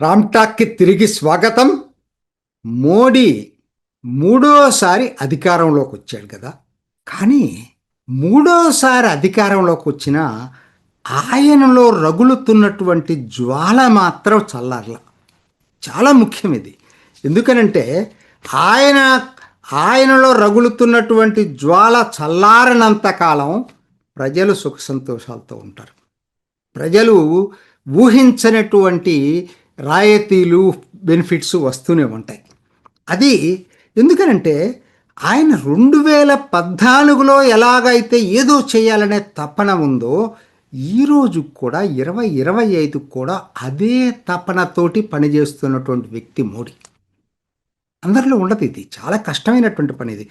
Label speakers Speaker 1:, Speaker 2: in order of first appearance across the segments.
Speaker 1: రామ్టాక్కి తిరిగి స్వాగతం. మోడీ మూడోసారి అధికారంలోకి వచ్చాడు కదా. కానీ మూడోసారి అధికారంలోకి వచ్చిన ఆయనలో రగులుతున్నటువంటి జ్వాల మాత్రం చల్లారల. చాలా ముఖ్యం ఇది. ఎందుకనంటే ఆయన ఆయనలో రగులుతున్నటువంటి జ్వాల చల్లారనంతకాలం ప్రజలు సుఖ సంతోషాలతో ఉంటారు. ప్రజలు ఊహించనటువంటి రాయితీలు బెనిఫిట్స్ వస్తూనే ఉంటాయి. అది ఎందుకనంటే ఆయన రెండు వేల పద్నాలుగులో ఎలాగైతే ఏదో చేయాలనే తపన ఉందో ఈరోజు కూడా ఇరవై ఇరవై ఐదు కూడా అదే తపనతోటి పనిచేస్తున్నటువంటి వ్యక్తి మోడీ. అందరిలో ఉండదు ఇది. చాలా కష్టమైనటువంటి పని ఇది.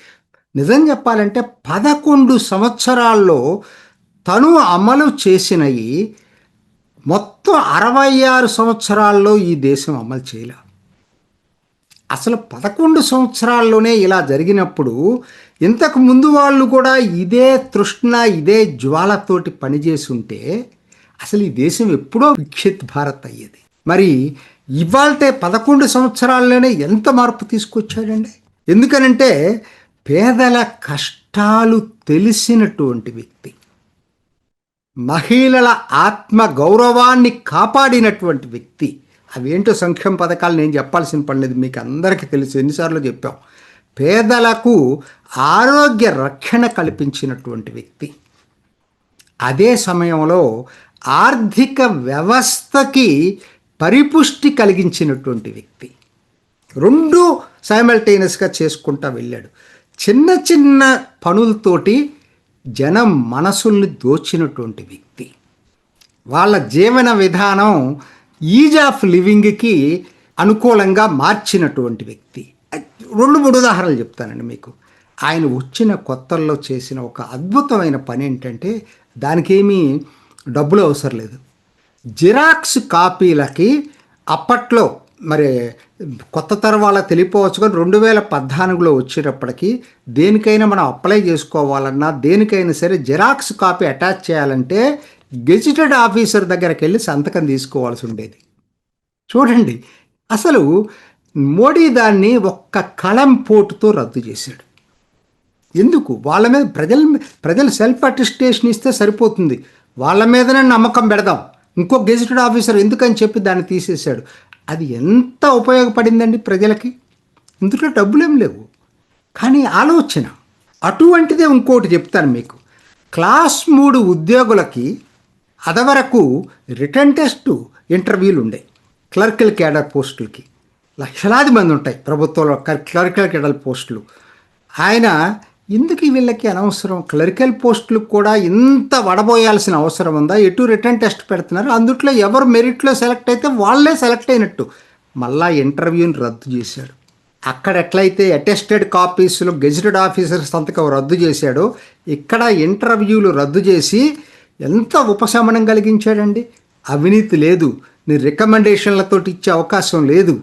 Speaker 1: నిజం చెప్పాలంటే పదకొండు సంవత్సరాల్లో తను అమలు చేసినవి మొత్తం అరవై ఆరు సంవత్సరాల్లో ఈ దేశం అమలు చేయలే. అసలు పదకొండు సంవత్సరాల్లోనే ఇలా జరిగినప్పుడు ఇంతకు ముందు వాళ్ళు కూడా ఇదే తృష్ణ ఇదే జ్వాలతోటి పనిచేసి ఉంటే అసలు ఈ దేశం ఎప్పుడో విక్షిత్ భారత్ అయ్యేది. మరి ఇవాళతే పదకొండు సంవత్సరాల్లోనే ఎంత మార్పు తీసుకొచ్చాడండి? ఎందుకనంటే పేదల కష్టాలు తెలిసినటువంటి వ్యక్తి. మహిళల ఆత్మ గౌరవాన్ని కాపాడినటువంటి వ్యక్తి. అవేంటో సంక్షేమ పథకాలు నేను చెప్పాల్సిన పని లేదు మీకు అందరికీ తెలుసు ఎన్నిసార్లు చెప్పాం. పేదలకు ఆరోగ్య రక్షణ కల్పించినటువంటి వ్యక్తి. అదే సమయంలో ఆర్థిక వ్యవస్థకి పరిపుష్టి కలిగించినటువంటి వ్యక్తి. రెండు సైమల్టేనియస్గా చేసుకుంటా వెళ్ళాడు. చిన్న చిన్న పనులతోటి జనం మనసుల్ని దోచినటువంటి వ్యక్తి. వాళ్ళ జీవన విధానం ఈజ్ ఆఫ్ లివింగ్కి అనుకూలంగా మార్చినటువంటి వ్యక్తి. రెండు మూడు ఉదాహరణలు చెప్తానండి మీకు. ఆయన వచ్చిన కొత్తల్లో చేసిన ఒక అద్భుతమైన పని ఏంటంటే దానికేమీ డబ్బులు అవసరం లేదు. జిరాక్స్ కాపీలకి అప్పట్లో మరి కొత్త తరం వాళ్ళకి తెలియపోవచ్చు కానీ రెండు వేల పద్నాలుగులో వచ్చేటప్పటికి దేనికైనా మనం అప్లై చేసుకోవాలన్నా దేనికైనా సరే జిరాక్స్ కాపీ అటాచ్ చేయాలంటే గెజిటెడ్ ఆఫీసర్ దగ్గరికి వెళ్ళి సంతకం తీసుకోవాల్సి ఉండేది. చూడండి అసలు మోడీ దాన్ని ఒక్క కళం పోటుతో రద్దు చేశాడు. ఎందుకు? వాళ్ళ మీద ప్రజల ప్రజలు సెల్ఫ్ అటెస్టేషన్ ఇస్తే సరిపోతుంది. వాళ్ళ మీదనే నమ్మకం పెడదాం. ఇంకో గెజిటెడ్ ఆఫీసర్ ఎందుకని చెప్పి దాన్ని తీసేశాడు? అది ఎంత ఉపయోగపడిందండి ప్రజలకి? ఇందులో డబ్బులేం లేవు. కానీ ఆలోచన. అటువంటిదే ఇంకోటి చెప్తాను మీకు. క్లాస్ మూడు ఉద్యోగులకి అదవరకు రిటర్న్ టెస్ట్ ఇంటర్వ్యూలు ఉండే. క్లర్కల్ క్యాడర్ పోస్టులకి. లక్షలాది మంది ఉంటాయి ప్రభుత్వంలో క్లర్కల్ క్యాడర్ పోస్టులు. ఆయన ఎందుకు వీళ్ళకి అనవసరం? క్లరికల్ పోస్టులకు కూడా ఇంత వడబోయాల్సిన అవసరం ఉందా? ఎటు రిటర్న్ టెస్ట్ పెడుతున్నారు? అందుట్లో ఎవరు మెరిట్లో సెలెక్ట్ అయితే వాళ్ళే సెలెక్ట్ అయినట్టు. మళ్ళా ఇంటర్వ్యూని రద్దు చేశాడు. అక్కడ ఎట్లయితే అటెస్టెడ్ కాపీస్లో గెజిటెడ్ ఆఫీసర్ సంతకం రద్దు చేశాడో ఇక్కడ ఇంటర్వ్యూలు రద్దు చేసి ఎంత ఉపశమనం కలిగించాడండి? అవినీతి లేదు. నీ రికమెండేషన్లతో ఇచ్చే అవకాశం లేదు.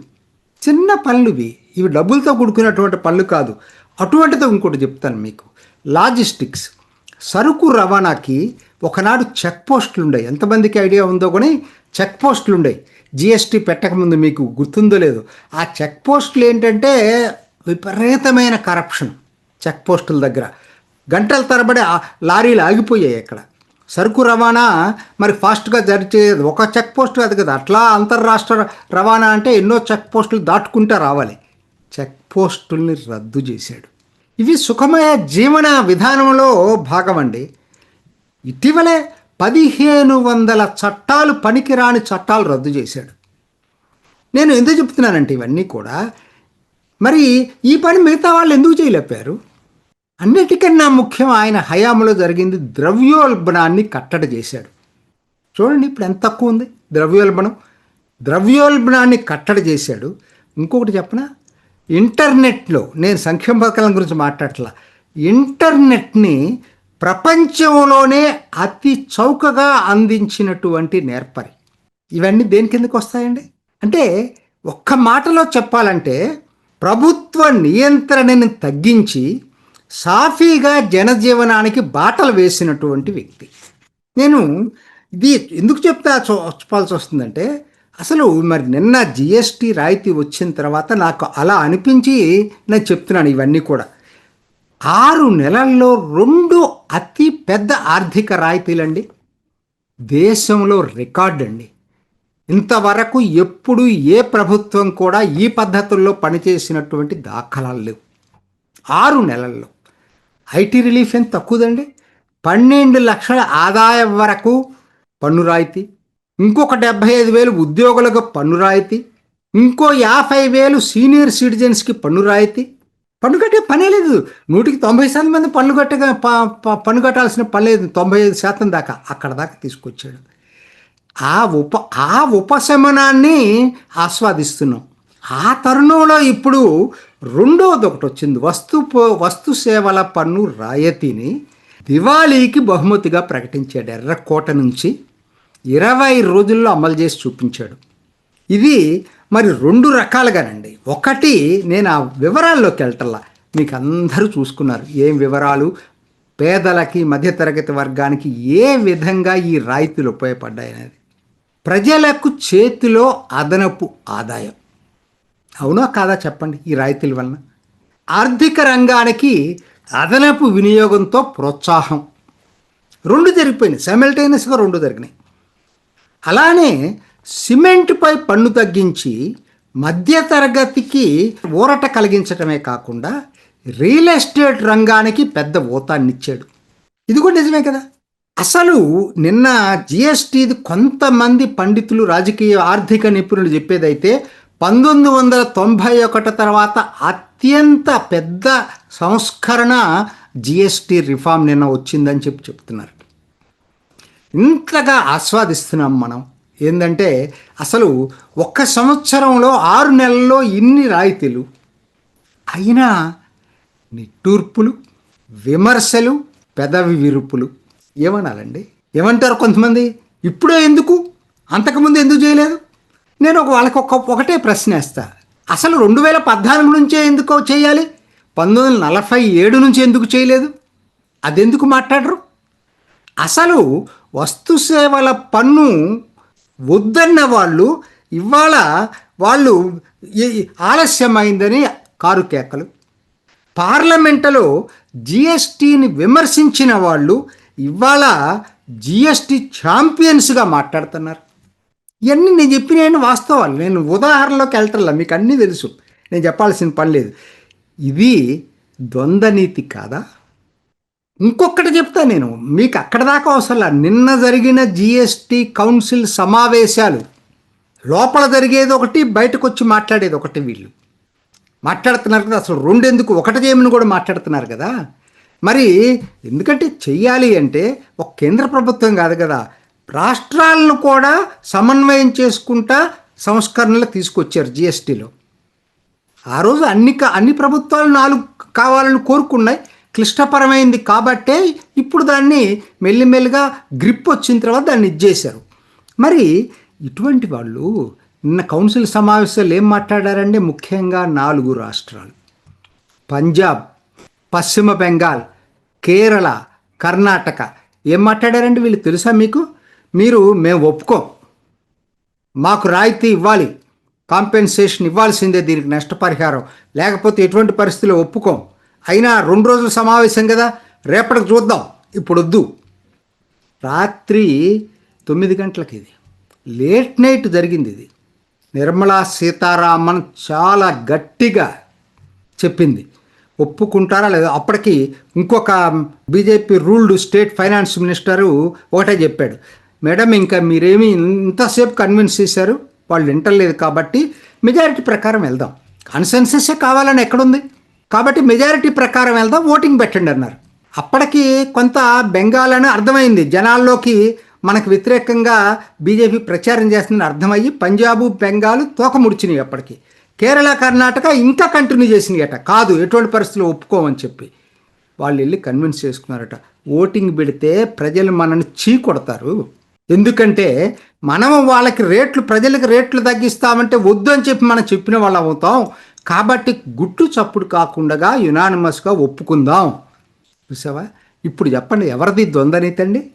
Speaker 1: చిన్న పనులువి. ఇవి డబ్బులతో కూడుకున్నటువంటి పనులు కాదు. అటువంటిది ఇంకోటి చెప్తాను మీకు. లాజిస్టిక్స్. సరుకు రవాణాకి ఒకనాడు చెక్ పోస్టులు ఉండేవి. ఎంతమందికి ఐడియా ఉందో కానీ చెక్ పోస్టులు ఉండేవి. జిఎస్టీ పెట్టకముందు మీకు గుర్తుందో లేదో. ఆ చెక్ పోస్టులు ఏంటంటే విపరీతమైన కరప్షన్ చెక్ పోస్టుల దగ్గర. గంటల తరబడి లారీలు ఆగిపోయాయి అక్కడ. సరుకు రవాణా మరి ఫాస్ట్గా జరిచేది ఒక చెక్ పోస్ట్ కాదు కదా. అట్లా అంతర్రాష్ట్ర రవాణా అంటే ఎన్నో చెక్ పోస్టులు దాటుకుంటే రావాలి. చెక్ పోస్టుల్ని రద్దు చేశాడు. ఇవి సుఖమయ జీవన విధానంలో భాగమండి. ఇటీవలే పదిహేను వందల చట్టాలు పనికిరాని చట్టాలు రద్దు చేశాడు. నేను ఎందుకు చెప్తున్నానంటే ఇవన్నీ కూడా మరి ఈ పని మిగతా వాళ్ళు ఎందుకు చేయలేపారు? అన్నిటికన్నా ముఖ్యం ఆయన హయాంలో జరిగింది ద్రవ్యోల్బణాన్ని కట్టడి చేశాడు. చూడండి ఇప్పుడు ఎంత తక్కువ ఉంది. ద్రవ్యోల్బణం. ద్రవ్యోల్బణాన్ని కట్టడి చేశాడు. ఇంకొకటి చెప్పనా? ఇంటర్నెట్లో నేను సంక్షేమ పథకాల గురించి మాట్లాడట్లా ఇంటర్నెట్ని ప్రపంచంలోనే అతి చౌకగా అందించినటువంటి నేర్పరి. ఇవన్నీ దేని కిందకు వస్తాయండి? అంటే ఒక్క మాటలో చెప్పాలంటే ప్రభుత్వ నియంత్రణని తగ్గించి సాఫీగా జనజీవనానికి బాటలు వేసినటువంటి వ్యక్తి. నేను ఇది ఎందుకు చెప్తా చెప్పాల్సి వస్తుందంటే అసలు మరి నిన్న జిఎస్టీ రాయితీ వచ్చిన తర్వాత నాకు అలా అనిపించి నేను చెప్తున్నాను ఇవన్నీ కూడా. ఆరు నెలల్లో రెండు అతి పెద్ద ఆర్థిక రాయితీలండి. దేశంలో రికార్డ్ అండి. ఇంతవరకు ఎప్పుడు ఏ ప్రభుత్వం కూడా ఈ పద్ధతుల్లో పనిచేసినటువంటి దాఖలాలు లేవు. ఆరు నెలల్లో. ఐటీ రిలీఫ్ ఎంత తక్కువదండి? పన్నెండు లక్షల ఆదాయం వరకు పన్ను రాయితీ. ఇంకొక డెబ్భై ఐదు వేలు ఉద్యోగులకు పన్ను రాయితీ ఇంకో యాభై వేలు సీనియర్ సిటిజన్స్కి పన్ను రాయితీ. పన్ను కట్టే పనే లేదు. నూటికి తొంభై శాతం మంది పన్ను కట్టగా ప- ప- పన్ను కట్టాల్సిన పని లేదు. తొంభై ఐదు శాతం దాకా అక్కడ దాకా తీసుకొచ్చాడు. ఆ ఉప ఆ ఉపశమనాన్ని ఆస్వాదిస్తున్నాం. ఆ తరుణంలో ఇప్పుడు రెండవది ఒకటి వచ్చింది. వస్తు వస్తు సేవల పన్ను రాయతీని దివాళీకి బహుమతిగా ప్రకటించాడు ఎర్రకోట నుంచి. ఇరవై రోజుల్లో అమలు చేసి చూపించాడు. ఇది మరి రెండు రకాలుగానండి. ఒకటి నేను ఆ వివరాల్లోకి వెళ్ళటల్లా మీకు అందరూ చూసుకున్నారు ఏం వివరాలు పేదలకి మధ్యతరగతి వర్గానికి ఏ విధంగా ఈ రాయితీలు ఉపయోగపడ్డాయనేది. ప్రజలకు చేతిలో అదనపు ఆదాయం. అవునా కాదా చెప్పండి ఈ రాయితీల వలన? ఆర్థిక రంగానికి అదనపు వినియోగంతో ప్రోత్సాహం. రెండు జరిగిపోయినాయి. సైమల్టేనియస్గా రెండు జరిగినాయి. అలానే సిమెంట్పై పన్ను తగ్గించి మధ్యతరగతికి ఊరట కలిగించటమే కాకుండా రియల్ ఎస్టేట్ రంగానికి పెద్ద ఊతాన్నిచ్చాడు. ఇది కూడా నిజమే కదా? అసలు నిన్న జిఎస్టీది కొంతమంది పండితులు రాజకీయ ఆర్థిక నిపుణులు చెప్పేదైతే పంతొమ్మిది వందల తొంభై ఒకటి తర్వాత అత్యంత పెద్ద సంస్కరణ జిఎస్టీ రిఫార్మ్ నిన్న వచ్చిందని చెప్పి చెప్తున్నారు. ఇంతగా ఆస్వాదిస్తున్నాం మనం. ఏంటంటే అసలు ఒక్క సంవత్సరంలో ఆరు నెలల్లో ఇన్ని రాయితీలు. అయినా నిట్టూర్పులు విమర్శలు పెదవి విరుపులు. ఏమనాలండి? ఏమంటారు కొంతమంది? ఇప్పుడే ఎందుకు? అంతకుముందు ఎందుకు చేయలేదు? నేను ఒక వాళ్ళకి ఒక ఒకటే ప్రశ్న వేస్తా. అసలు రెండు వేల పద్నాలుగు నుంచే ఎందుకు చేయాలి? పంతొమ్మిది వందల నలభై ఏడు నుంచి ఎందుకు చేయలేదు? అదెందుకు మాట్లాడరు? అసలు వస్తుసేవల పన్ను వద్దన్న వాళ్ళు ఇవాళ వాళ్ళు ఆలస్యమైందని కారు కేకలు. పార్లమెంటులో జిఎస్టీని విమర్శించిన వాళ్ళు ఇవాళ జిఎస్టీ ఛాంపియన్స్గా మాట్లాడుతున్నారు. ఇవన్నీ నేను చెప్పిన వాస్తవాలు. నేను ఉదాహరణలోకి వెళ్తల్లా మీకు అన్నీ తెలుసు. నేను చెప్పాల్సిన పని లేదు. ఇది ద్వంద్వనీతి కాదా? ఇంకొకటి చెప్తా నేను. మీకు అక్కడ దాకా అవసరంలా నిన్న జరిగిన జిఎస్టి కౌన్సిల్ సమావేశాలు లోపల జరిగేది ఒకటి బయటకు వచ్చి మాట్లాడేది ఒకటి వీళ్ళు. మాట్లాడుతున్నారు కదా అసలు రెండెందుకు? ఒకటి చేయమని కూడా మాట్లాడుతున్నారు కదా. మరి ఎందుకంటే చెయ్యాలి అంటే ఒక కేంద్ర ప్రభుత్వం కాదు కదా. రాష్ట్రాలను కూడా సమన్వయం చేసుకుంటా సంస్కరణలు తీసుకొచ్చారు జిఎస్టీలో ఆ రోజు అన్ని అన్ని ప్రభుత్వాలు నాలుగు కావాలని కోరుకున్నాయి. క్లిష్టపరమైంది కాబట్టే ఇప్పుడు దాన్ని మెల్లిమెల్లిగా గ్రిప్ వచ్చిన తర్వాత దాన్ని ఇచ్చేశారు మరి ఇటువంటి వాళ్ళు నిన్న కౌన్సిల్ సమావేశాలు ఏం మాట్లాడారంటే ముఖ్యంగా నాలుగు రాష్ట్రాలు. పంజాబ్ పశ్చిమ బెంగాల్ కేరళ కర్ణాటక. ఏం మాట్లాడారండి వీళ్ళు తెలుసా మీకు? మీరు మేము ఒప్పుకోం. మాకు రాయితీ ఇవ్వాలి. కాంపెన్సేషన్ ఇవ్వాల్సిందే దీనికి నష్టపరిహారం. లేకపోతే ఎటువంటి పరిస్థితుల్లో ఒప్పుకోం. అయినా రెండు రోజుల సమావేశం కదా? రేపటికి చూద్దాం. ఇప్పుడు వద్దు రాత్రి తొమ్మిది గంటలకి ఇది. లేట్ నైట్ జరిగింది ఇది. నిర్మలా సీతారామన్ చాలా గట్టిగా చెప్పింది. ఒప్పుకుంటారా లేదా? అప్పటికి ఇంకొక BJP ruled state finance minister ఒకటే చెప్పాడు. మేడం ఇంకా మీరేమి ఇంతసేపు కన్విన్స్ చేశారు? వాళ్ళు వింటలేదు కాబట్టి మెజారిటీ ప్రకారం వెళ్దాం. కన్సెన్సెస్ కావాలని ఎక్కడుంది? కాబట్టి మెజారిటీ ప్రకారం వెళ్దాం ఓటింగ్ పెట్టండి అన్నారు. అప్పటికి కొంత బెంగాల్ అని అర్థమైంది. జనాల్లోకి మనకు వ్యతిరేకంగా బీజేపీ ప్రచారం చేస్తుందని అర్థమయ్యి పంజాబు బెంగాల్ తోక ముడిచినాయి అప్పటికి. కేరళ కర్ణాటక ఇంకా కంటిన్యూ చేసినాయట. కాదు ఎటువంటి పరిస్థితులు ఒప్పుకోమని చెప్పి. వాళ్ళు వెళ్ళి కన్విన్స్ చేసుకున్నారట. ఓటింగ్ పెడితే ప్రజలు మనల్ని చీ కొడతారు ఎందుకంటే మనం వాళ్ళకి రేట్లు ప్రజలకు రేట్లు తగ్గిస్తామంటే వద్దు అని చెప్పి మనం చెప్పిన వాళ్ళు అవుతాం. కాబట్టి గుట్టు చప్పుడు కాకుండా యునానిమస్గా ఒప్పుకుందాం. చూసావా? ఇప్పుడు చెప్పండి ఎవరిది ద్వంద్వనీతి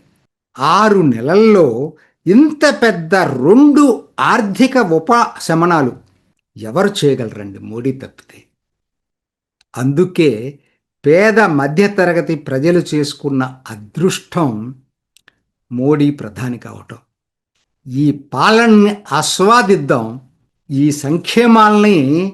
Speaker 1: ఆరు నెలల్లో ఇంత పెద్ద రెండు ఆర్థిక ఉపశమనాలు ఎవరు చేయగలరండి? మోడీ తప్పితే. అందుకే పేద మధ్యతరగతి ప్రజలు చేసుకున్న అదృష్టం మోడీ ప్రధాని కావటం. ఈ పాలనని ఆస్వాదిద్దాం. ఈ సంక్షేమాల్ని